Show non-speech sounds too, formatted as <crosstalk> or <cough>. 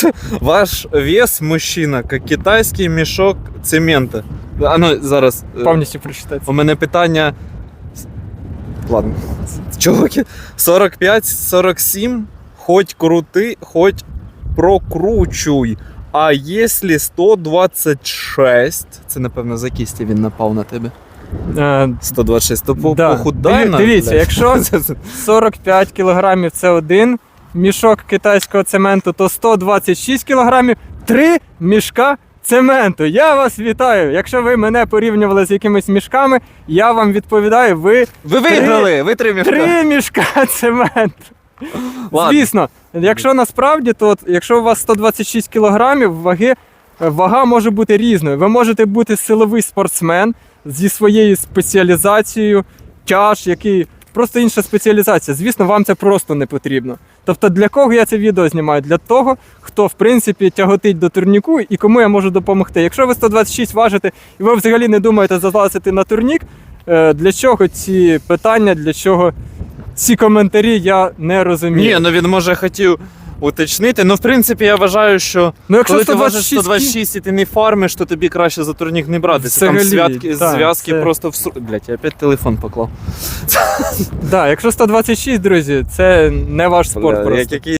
<laughs> Ваш вес, мужчина, як китайський мішок цемента. А ну, зараз. е, Повністю прочитати. У мене питання. Ладно. Чуваки, 45-47, хоть крути, хоть прокручуй. А якщо 126, це напевно за кісті він напав на тебе. Е, 126, то по, Да. похудай дивіться, якщо- Це- це- 45 кілограмів це один мішок китайського цементу, то 126 кілограмів три мішка цементу. Я вас вітаю. Якщо ви мене порівнювали з якимись мішками, я вам відповідаю, ви Ви виграли, ви три мішка. три мішка цементу. Ладно. Звісно, якщо насправді, то от, якщо у вас 126 кілограмів ваги, е, вага може бути різною. Ви можете бути силовий спортсмен зі своєю спеціалізацією, тяж, який просто інша спеціалізація. Звісно, вам це просто не потрібно. Тобто, для кого я це відео знімаю? Для того, хто в принципі тяготить до турніку і кому я можу допомогти. Якщо ви 126 важите і ви взагалі не думаєте залазити на турнік, е, для чого ці питання, для чого ці коментарі, я не розумію. Ні, ну він може хотів уточнити. Ну, в принципі, я вважаю, що Ну, якщо коли ти важиш 126 126 і ти не фармиш, то тобі краще за турнік не братися. Там Взагалі, зв'язки, так, зв'язки це- просто в Блять, я опять телефон поклав. <laughs> Да, якщо 126, друзі, це не ваш спорт Бля, просто. як який